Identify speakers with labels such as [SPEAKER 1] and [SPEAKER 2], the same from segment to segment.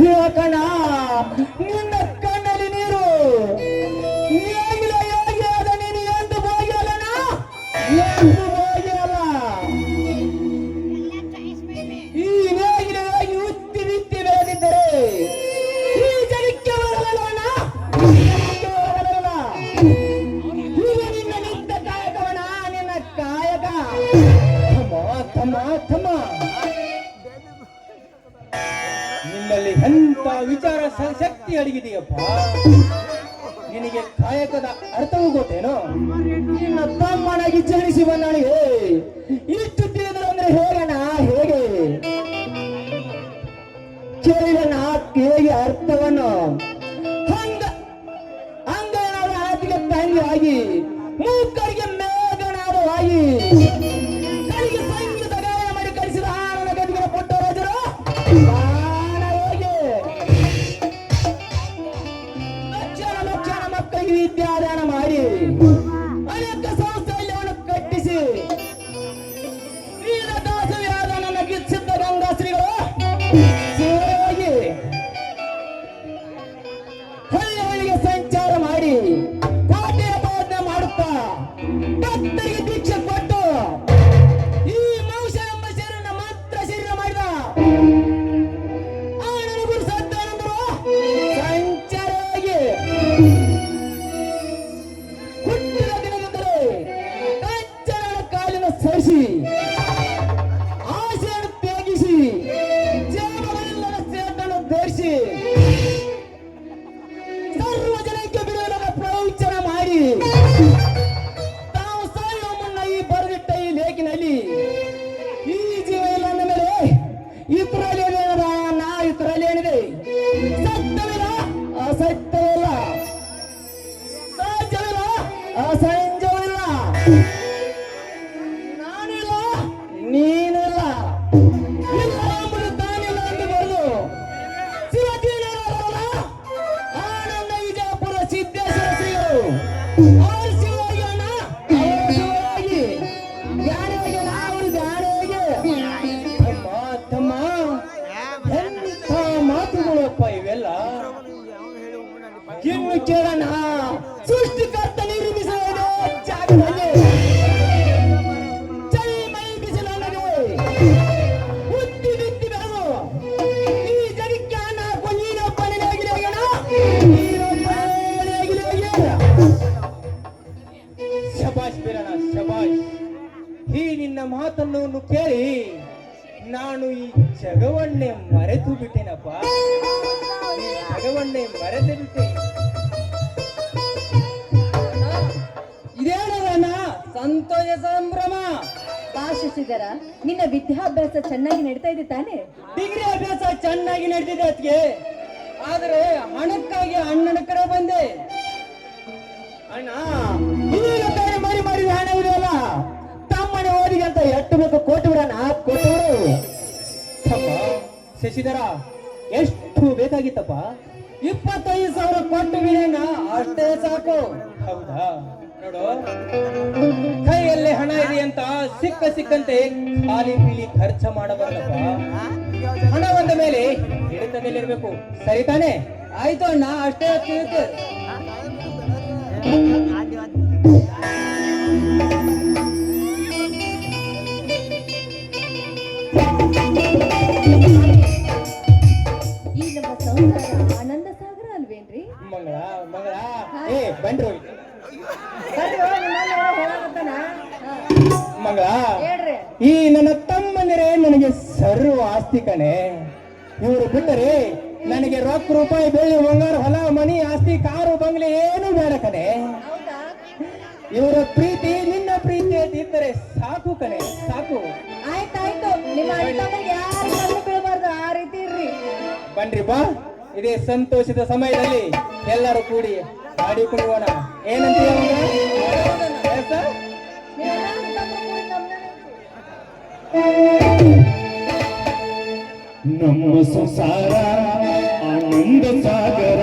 [SPEAKER 1] ಯಾಕಣ್ಣ ನಿನ್ನ ಎಂತ ವಿಚಾರ ಸಶಕ್ತಿ ಶಕ್ತಿ ಅಡಗಿದೆಯಪ್ಪ? ನಿನಗೆ ಕಾಯಕದ ಅರ್ಥವೂ ಗೊತ್ತೇನೋ? ನಿನ್ನ ತಮ್ಮನಾಗಿ ಜನಿಸಿ ಹೇ, ಇಷ್ಟು ತಿಳಿದ್ರು ಅಂದ್ರೆ ಹೇಗಣ್ಣ? ಹೇಗೆ? ಕೇಳಿದಣ್ಣ ಹೇಗೆ ಅರ್ಥವನ್ನು ಮಕ್ಕಳಿಗೆ ವಿದ್ಯಾದಾನ ಮಾಡಿ ಅನೇಕ ಅವನು ಕಟ್ಟಿಸಿ. ದಾಸವ್ಯಾದ ನನ್ನ ಗಿಚ್ಚಿದ್ದ ಗಂಗಾ ಶ್ರೀಗಳು? ಸೇವಾಗಿ ಹಳ್ಳಿ ಹಳ್ಳಿಗೆ ಸಂಚಾರ ಮಾಡಿ ಕಾಟೆಯ ಬೋಧನೆ ಮಾಡುತ್ತಾ ಭಕ್ತರಿಗೆ ದೀಕ್ಷೆ ಕೊಟ್ಟು ಈ ಮೌಷ ಎಂಬ ಶರೀರ ಮಾತ್ರ ಶರೀರ ಮಾಡಿದ ಆನನ ಗುರು ಸದ್ದಾನಂದರು ಸಂಚಾರವಾಗಿ ಅಸಂಜವಿಲ್ಲ ನಾನಿಲ್ಲ. ನೀನಿಲ್ಲ. ಇಲ್ಲ ಎಂಬುದು ತಾನಿಲ್ಲ ಎಂದು ಬರೆದು ಶಿವಜೀನರಲ್ಲ ಆನಂದ ವಿಜಯಪುರ ಸಿದ್ದೇಶ್ವರ ಶ್ರೀಗಳು. ಶಬಾಷ್ ಬೀರಣ್ಣ ಶಬಾಷ್. ಈ ನಿನ್ನ ಮಾತನ್ನು ಕೇಳಿ ನಾನು ಈ ಜಗವನ್ನೇ ಮರೆತು ಬಿಟ್ಟೆನಪ್ಪ ಈ ಜಗವನ್ನೇ ಮರೆತು ಬಿಟ್ಟೆ ಇದೇನ ಸಂತೋಷ ಸಂಭ್ರಮ.
[SPEAKER 2] ಭಾಷಿಸಿದರ ನಿನ್ನ ವಿದ್ಯಾಭ್ಯಾಸ ಚೆನ್ನಾಗಿ ನಡೀತಾ ಇದೆ ತಾನೆ?
[SPEAKER 1] ಡಿಗ್ರಿ ಅಭ್ಯಾಸ ಚೆನ್ನಾಗಿ ನಡೆದಿದೆ ಅದಕ್ಕೆ ಆದರೆ ಹಣಕ್ಕಾಗಿ ಅಣ್ಣನ ಕಡೆ ಬಂದೆ. ಅಣ್ಣ ಶಶಿಧರ, ಎಷ್ಟು ಬೇಕಾಗಿತ್ತಪ್ಪ? ಇಪ್ಪತ್ತೈದು ಸಾವಿರ ಕೊಟ್ಟು ಬಿಡೋಣ ಅಷ್ಟೇ ಸಾಕು. ಹೌದಾ? ನೋಡು. ಕೈಯಲ್ಲಿ ಹಣ ಇದೆ ಅಂತ ಸಿಕ್ಕ ಸಿಕ್ಕಂತೆ ಖಾಲಿ ಪೀಲಿ ಖರ್ಚು ಮಾಡಬಾರ್ದಪ್ಪ. ಹಣ ಬಂದ ಮೇಲೆ ಹಿಡಿತದಲ್ಲಿರ್ಬೇಕು. ಸರಿ ತಾನೆ? ಆಯ್ತು ಅಣ್ಣ, ಅಷ್ಟೇ ತಿಳಿತು
[SPEAKER 2] ಈ ಆನಂದ ಸಾಗರ ಅಲ್ವೇನ್ರಿ?
[SPEAKER 1] ಮಂಗಳ ಮಂಗಳ. ಏ ಬನ್ರಿ ಮಂಗಳ
[SPEAKER 2] ಹೇಳ್ರಿ.
[SPEAKER 1] ಈ ನನ್ನ ತಮ್ಮಂದಿರೇ ನನಗೆ ಸರ್ವ ಆಸ್ತಿ ಕಣೆ ಇವರು ಬಿಟ್ಟರೆ ನನಗೆ ರೊಕ್ಕ ರೂಪಾಯಿ ಬೆಳ್ಳಿ ಬಂಗಾರ ಹೊಲ ಮನಿ ಆಸ್ತಿ ಕಾರು ಬಂಗ್ಲೆ ಏನು ಬೇಡ ಕಣೆ. ಇವರ ಪ್ರೀತಿ ನಿನ್ನ ಪ್ರೀತಿ ಅಂತ ಇದ್ದರೆ ಸಾಕು ಕಣೆ ಸಾಕು.
[SPEAKER 2] ಆಯ್ತಾಯ್ತು. ನಿಮ್ಮ ಅಣ್ಣ ಯಾರು ಕಣ್ಣು ಬೀಳಬಾರ್ದು ಆ ರೀತಿ ಇರ್ರಿ.
[SPEAKER 1] ಬನ್ರಿ ಬಾ. ಇದೇ ಸಂತೋಷದ ಸಮಯದಲ್ಲಿ ಎಲ್ಲರೂ ಕೂಡಿ ಗಾಡಿ ಕುಣಿಯೋಣ ಏನಂತೀಯ
[SPEAKER 2] ನಮ್ಮ
[SPEAKER 3] ಸಂಸಾರ ಆನಂದ ಸಾಗರ.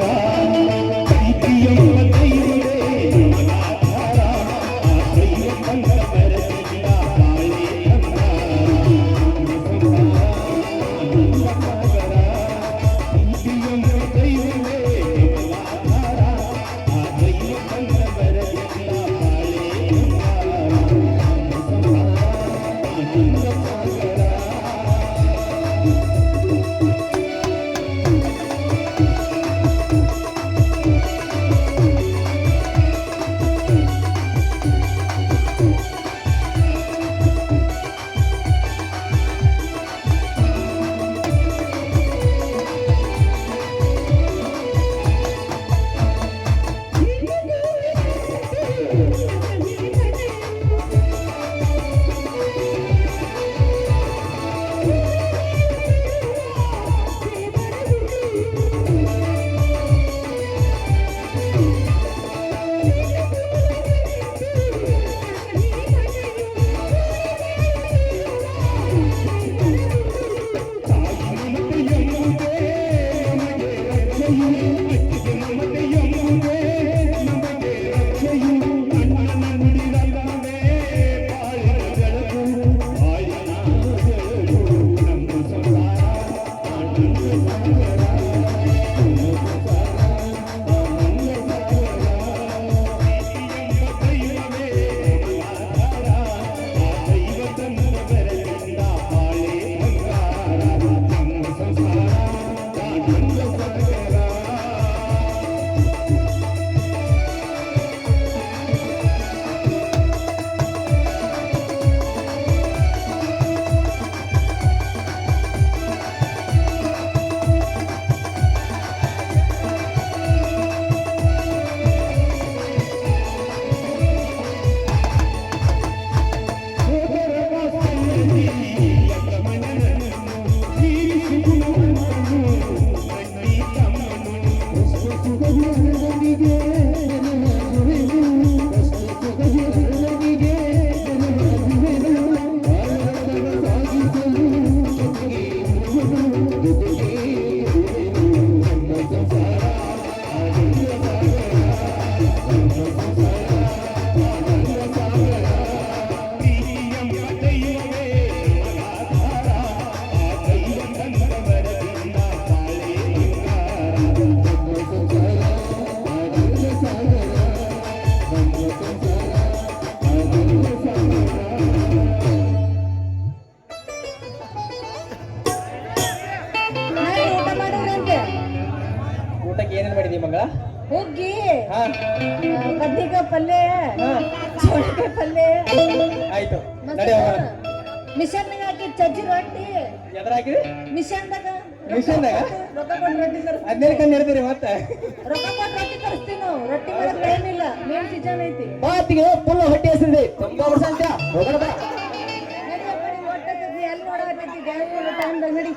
[SPEAKER 1] Yeah.
[SPEAKER 2] লাগে
[SPEAKER 1] ಚೌಳಿಕಾಯಿ ಪಲ್ಯ
[SPEAKER 2] ಆಯ್ತು. ನಡಿ ಹೋಗೋಣ.
[SPEAKER 1] ಮಿಷನ್ನಾಗ ಹಾಕಿ ಚಜ್ಜಿ ರೊಟ್ಟಿ.
[SPEAKER 2] ಎದ್ರ ಹಾಕಿರಿ
[SPEAKER 1] ಮಿಷನ್ದಾಗ
[SPEAKER 2] ಮಿಷನ್ದಾಗ?
[SPEAKER 1] ರೊಕ್ಕ ಕೊಟ್ಟು ರೊಟ್ಟಿ ತರಿಸ್ತೀವಿ
[SPEAKER 2] ಹದಿನೈದು ಕಣ್ಣು ಇರ್ತೀರಿ ಮತ್ತೆ?
[SPEAKER 1] ರೊಕ್ಕ ಕೊಟ್ಟು ರೊಟ್ಟಿ ತರಿಸ್ತೀವಿ ನಾವು. ರೊಟ್ಟಿ ಮಾಡಕ್ ಟೈಮ್ ಇಲ್ಲ. ಮೇನ್ ಸೀಸನ್ ಐತಿ.
[SPEAKER 2] ಮಾತಿಗೆ ಫುಲ್ ಹೊಟ್ಟೆ ಹಸಿದೆ ತುಂಬಾ ವರ್ಷ ಅಂತ ಹೋಗೋಣ ಬಾ.
[SPEAKER 1] ಎಲ್ಲಿ ನೋಡಾಕತ್ತಿ? ನಡಿ.